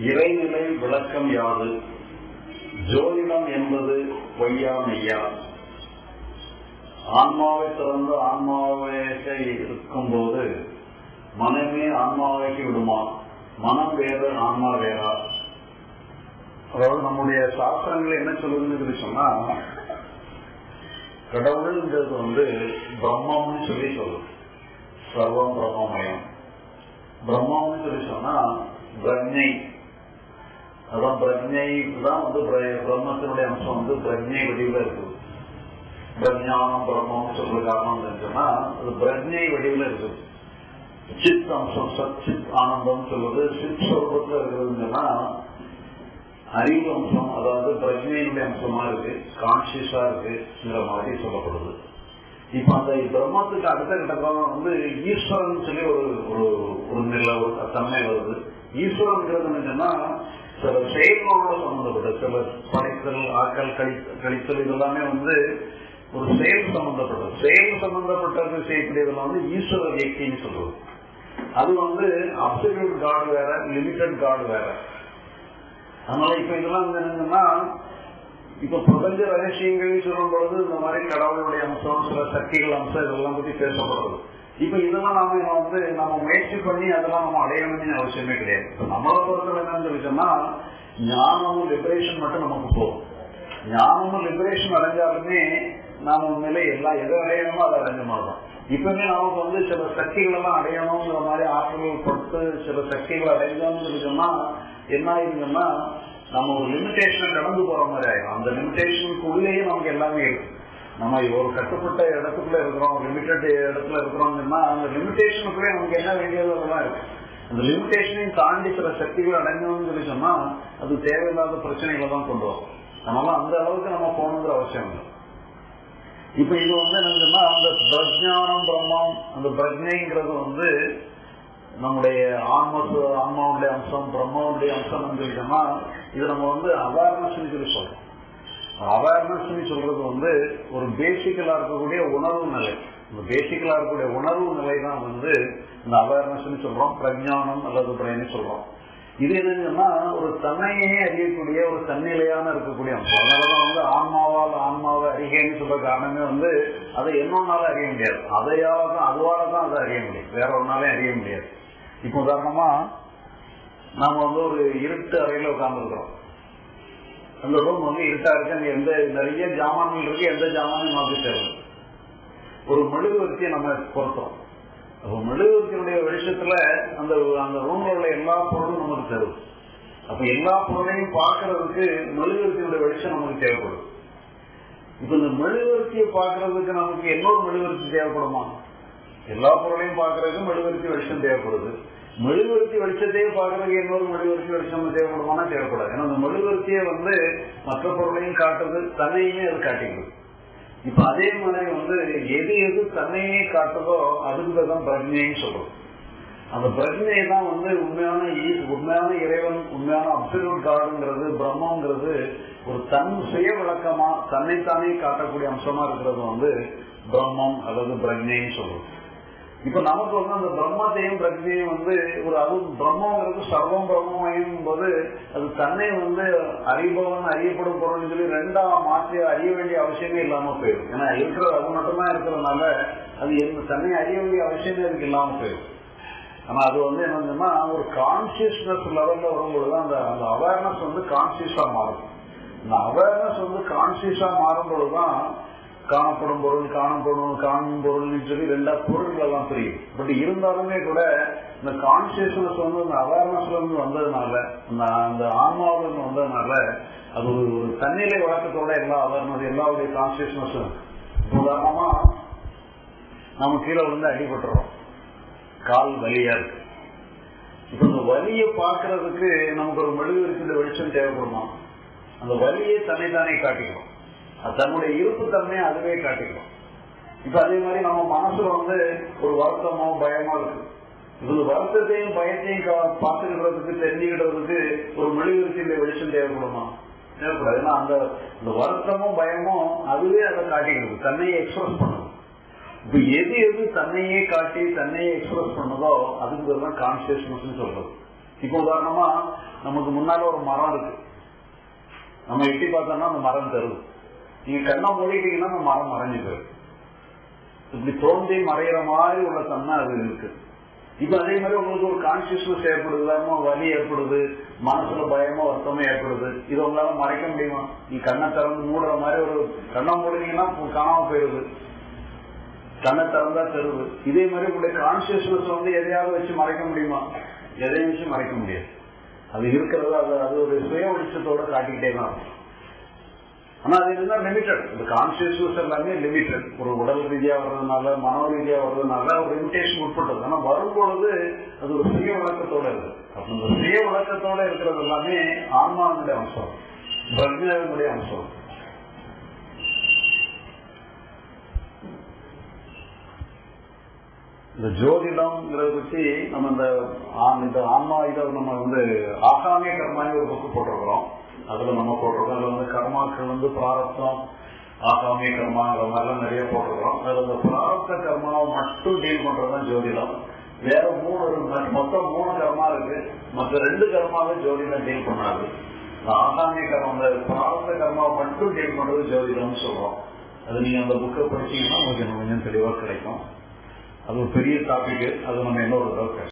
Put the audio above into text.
இறைநிலை விளக்கம் யாது? ஜோதிடம் என்பது பொய்யா மெய்யா ஆன்மாவை திறந்து ஆன்மாவேதா இருக்கும் போது மனமே ஆன்மாவாக்கி விடுமா? மனம் வேறு ஆன்மா வேறா? அதாவது நம்முடைய சாஸ்திரங்கள் என்ன சொல்லுதுன்னு சொன்னா கடவுள்ன்றது வந்து பிரம்மம்னு சொல்லி சொல்லும் சர்வம் பிரம்மமயம். பிரம்மம்னு சொல்லி சொன்னா பிரஜை. அதான் பிரஜை தான் வந்து பிரம்மத்தினுடைய அம்சம் வந்து பிரஜை வடிவில் இருக்குது பிரஜானம் பிரம்மம் சொல்ற காரணம் இருக்குன்னா அது பிரஜை வடிவில் இருக்குது சித் அம்சம் சத் சித் ஆனந்தம் சொல்றது சித் சொல்றதுல இருக்குதுன்னு சொன்னா அறிவு அம்சம் அதாவது பிரஜையினுடைய அம்சமா இருக்கு கான்சியஸா இருக்குங்கிற மாதிரி சொல்லப்படுது. இப்ப அந்த பிரம்மத்துக்கு அடுத்த கட்டத்தான் வந்து ஈஸ்வரன் சொல்லி ஒரு ஒரு நில ஒரு தன்மை வருது. ஈஸ்வரன் என்னன்னா சில செயல்களோட சம்பந்தப்பட்ட சில படைத்தல் ஆக்கல் கழித்தல் இதெல்லாமே வந்து ஒரு செயல் சம்பந்தப்பட்டது செயல் சம்பந்தப்பட்டது செய்யக்கூடியதெல்லாம் வந்து ஈஸ்வர இயக்கின்னு சொல்றது. அது வந்து அப்சல்யூட் காட் வேற லிமிடெட் காட் வேற. அதனால இப்ப இதெல்லாம் என்னன்னா இப்ப பிரபஞ்ச ரகசியங்கள் சொல்லும் பொழுது இந்த மாதிரி கடவுளுடைய அம்சம் சில சக்திகள் அம்சம் இதெல்லாம் பத்தி பேசப்படுறது. இப்ப இதெல்லாம் நாம வந்து நம்ம முயற்சி பண்ணி அதெல்லாம் நம்ம அடையணும்னு அவசியமே கிடையாது. நம்மளை பொறுத்தவரை என்னன்னு சொல்லிட்டோம்னா ஞானமும் லிபரேஷன் மட்டும் நமக்கு போகும் ஞானமும் லிபரேஷன் அடைஞ்சாலுமே நாம உண்மையில எல்லா எதை அடையணுமோ அதை அடைஞ்ச மாதிரிதான் இப்பவுமே நமக்கு வந்து சில சக்திகள் எல்லாம் அடையணுங்கிற மாதிரி ஆற்றல்கள் கொடுத்து சில சக்திகள் அடைஞ்சோம்னு சொல்லி சொன்னா என்ன ஆயிருங்கன்னா நம்ம ஒரு லிமிடேஷனை கடந்து போற மாதிரி ஆயிடும். அந்த லிமிடேஷனுக்குள்ளேயே நமக்கு எல்லாமே இருக்கு நம்ம ஒரு கட்டுப்பட்ட இடத்துக்குள்ள இருக்கிறோம் லிமிட்டட் இடத்துல இருக்கிறோம்னா அந்த லிமிடேஷனுக்குள்ளே நமக்கு என்ன வேண்டியதெல்லாம் இருக்கு. அந்த லிமிடேஷனையும் தாண்டி சில சக்திகள் அடங்கணும்னு சொல்லி சொன்னா அது தேவையில்லாத பிரச்சனைகளை தான் கொண்டு வரும். அதனால அந்த அளவுக்கு நம்ம போகணுங்கிற அவசியம் இல்லை. இப்ப இது வந்து என்னன்னா அந்த பிரஜானம் பிரம்மம் அந்த பிரஜைங்கிறது வந்து நம்முடைய ஆன்மத்து ஆன்மாவுடைய அம்சம் பிரம்மாவுடைய அம்சம் சொன்னா இது நம்ம வந்து அவேர்னஸ் சொல்லி சொல்றோம். அவேர்னஸ் சொல்றது வந்து ஒரு பேசிக்கலா இருக்கக்கூடிய உணர்வு நிலை. இந்த பேசிக்கலா இருக்கக்கூடிய உணர்வு நிலை தான் வந்து இந்த அவேர்னஸ் சொல்றோம் பிரஜானம் அல்லது பிரெயின் சொல்றோம். இது என்னன்னா ஒரு தன்னையே அறியக்கூடிய ஒரு தன்னிலையான இருக்கக்கூடிய அதனாலதான் வந்து ஆன்மாவால் ஆன்மாவை அறிகைன்னு சொல்ற காரணமே வந்து அதை என்னொன்னால அறிய முடியாது. அதையால தான் அதுவால தான் அதை அறிய முடியும். வேற ஒன்னாலே அறிய முடியாது. இப்போ உதாரணமா நாம வந்து ஒரு இருட்டு அறையில உட்கார்ந்துருக்கிறோம். அந்த ரூம் வந்து இருட்டா இருக்கு அங்க எந்த நிறைய ஜாமான்கள் இருக்கு எந்த ஜாமானும் மாற்றி தேவை ஒரு மெழுகுவர்த்தியை நம்ம பொருத்தோம். அப்போ மெழுகுவர்த்தியினுடைய வெளிச்சத்துல அந்த அந்த ரூம்ல உள்ள எல்லா பொருளும் நமக்கு தரும். அப்ப எல்லா பொருளையும் பார்க்கறதுக்கு மெழுகுவர்த்தியுடைய வெளிச்சம் நமக்கு தேவைப்படும். இப்ப இந்த மெழுகுவர்த்தியை பார்க்கறதுக்கு நமக்கு இன்னொரு மெழுகுவர்த்தி தேவைப்படுமா? எல்லா பொருளையும் பார்க்கறதுக்கு மெழுகுவர்த்தி வெளிச்சம் தேவைப்படுது. மெழுகுவர்த்தி வெளிச்சத்தையே பார்க்கறதுக்கு இன்னொரு மெழுகுவர்த்தி வெளிச்சம் தேவைப்படுமானா தேவைப்படாது. ஏன்னா அந்த மெழுகுவர்த்தியை வந்து மற்ற பொருளையும் காட்டுறது தன்னையுமே அது காட்டிக்கிறது இப்ப அதே மாதிரி வந்து எது எது தன்னையே காட்டுதோ அதுக்கு தான் பிரஜைன்னு சொல்றோம். அந்த பிரஜையை தான் வந்து உண்மையான உண்மையான இறைவன் உண்மையான அப்சல்யூட் காடுங்கிறது பிரம்மங்கிறது ஒரு தன் சுய விளக்கமா தன்னைத்தானே காட்டக்கூடிய அம்சமா இருக்கிறது வந்து பிரம்மம் அல்லது பிரஜைன்னு சொல்றோம். இப்ப நமக்கு வந்து அந்த பிரம்மத்தையும் பிரஜையும் வந்து ஒரு அதுவும் பிரம்மங்கிறது சர்வம் பிரம்மமையும் போது அது தன்னை வந்து அறிபவன் அறியப்படும் பொருள் சொல்லி ரெண்டா மாற்றி அறிய வேண்டிய அவசியமே இல்லாம போயிடும். ஏன்னா இருக்கிறது அது மட்டும்தான் இருக்கிறதுனால அது என்ன தன்னை அறிய வேண்டிய அவசியமே அதுக்கு இல்லாம போயிடும். ஆனா அது வந்து என்னன்னா ஒரு கான்சியஸ்னஸ் லெவல்ல வரும்பொழுது அந்த அந்த அவேர்னஸ் வந்து கான்சியஸா மாறும். இந்த அவேர்னஸ் வந்து கான்சியஸா மாறும்பொழுதுதான் காணப்படும் பொருள் காணப்படும் காணும் பொருள்னு சொல்லி ரெண்டா பொருள்கள் எல்லாம் தெரியும் பட் இருந்தாலுமே கூட இந்த கான்சியஸ்னஸ் வந்து இந்த அவேர்னஸ்ல இருந்து வந்ததுனால அந்த ஆன்மாவில இருந்து வந்ததுனால அது ஒரு ஒரு தன்னிலை வழக்கத்தோட எல்லா அவேர்னஸ் எல்லாருடைய கான்சியஸ்னஸும் உதாரணமா நம்ம கீழே வந்து அடிபட்டுறோம். கால் வலியா இருக்கு. இப்ப இந்த வலியை பாக்குறதுக்கு நமக்கு ஒரு மெழுகுவர்த்தியில வெளிச்சம் தேவைப்படுமா? அந்த வலியை தன்னை தானே காட்டிக்கிறோம். தன்னுடைய இருப்பு தன்மையை அதுவே காட்டிக்கிறோம் இப்ப அதே மாதிரி நம்ம மனசுல வந்து ஒரு வருத்தமோ பயமோ இருக்கு. இது வருத்தத்தையும் பயத்தையும் பார்த்துக்கிறதுக்கு தெரிஞ்சுக்கிறதுக்கு ஒரு மெழுகுவர்த்தியில வெளிச்சம் தேவைப்படுமா? தேவைப்படாது. ஏன்னா அந்த இந்த வருத்தமும் பயமும் அதுவே அதை காட்டிக்கிறது. தன்னையே எக்ஸ்பிரஸ் பண்ணும். இப்ப எது எது தன்னையே காட்டி தன்னையே எக்ஸ்பிரஸ் பண்ணதோ அதுக்கு பேர் தான் கான்சியஸ்னஸ் சொல்றது. இப்போ உதாரணமா நமக்கு முன்னால ஒரு மரம் இருக்கு. நம்ம எட்டி பார்த்தோம்னா அந்த மரம் தருது நீங்க கண்ணை மூடிட்டீங்கன்னா அந்த மரம் மறைஞ்சு போயிடும். இப்படி தோன்றி மறையிற மாதிரி உள்ள தன்மை அது இருக்கு. இப்ப அதே மாதிரி உங்களுக்கு ஒரு கான்சியஸ்னஸ் ஏற்படுது இல்லாம வலி ஏற்படுது மனசுல பயமோ வருத்தமோ ஏற்படுது. இது உங்களால மறைக்க முடியுமா? நீ கண்ணை திறந்து மூடுற மாதிரி ஒரு கண்ணை மூடுனீங்கன்னா காணாம போயிருது கண்ணை திறந்தா தருது இதே மாதிரி உங்களுடைய கான்சியஸ்னஸ் வந்து எதையாவது வச்சு மறைக்க முடியுமா? எதையும் வச்சு மறைக்க முடியாது. அது இருக்கிறது அது அது ஒரு சுய வெளிச்சத்தோட காட்டிக்கிட்டே தான் இருக்கும். ஆனா அது என்னன்னா லிமிட்டட் இந்த கான்சியஸ்னஸ் எல்லாமே லிமிட்டட் ஒரு உடல் ரீதியா வர்றதுனால மனோ ரீதியா வர்றதுனால ஒரு லிமிடேஷன் உட்பட்டது. ஆனா வரும்பொழுது அது ஒரு சுய விளக்கத்தோட இருக்கு. அப்ப இந்த சுய விளக்கத்தோட இருக்கிறது எல்லாமே ஆன்மாவினுடைய அம்சம். பிரஜாவினுடைய அம்சம். இந்த ஜோதிடம்ங்கிறத பற்றி நம்ம இந்த இந்த ஆன்மா இதை நம்ம வந்து ஆகாமிய கர்மானி ஒரு புக்கு போட்டிருக்கிறோம். அதுல நம்ம போட்டிருக்கோம். அதுல வந்து கர்மாக்கள் வந்து பிராரத்தம் ஆகாமிய கர்மாங்கிற மாதிரிலாம் நிறைய போட்டிருக்கிறோம் அதுல இந்த பிராரத்த கர்மாவை மட்டும் டீல் பண்றதுதான் ஜோதிடம். வேற மூணு மொத்தம் மூணு கர்மா இருக்கு. மற்ற ரெண்டு கர்மாவே ஜோதிடம் டீல் பண்ணாது. ஆகாமிய கர்மம் பிராரத்த கர்மாவை மட்டும் டீல் பண்றது ஜோதிடம்னு சொல்றோம். அது நீங்க அந்த புக்கை படிச்சீங்கன்னா உங்களுக்கு கொஞ்சம் தெளிவாக கிடைக்கும். அது ஒரு பெரிய டாபிக் அது நம்ம இன்னொரு ஒரு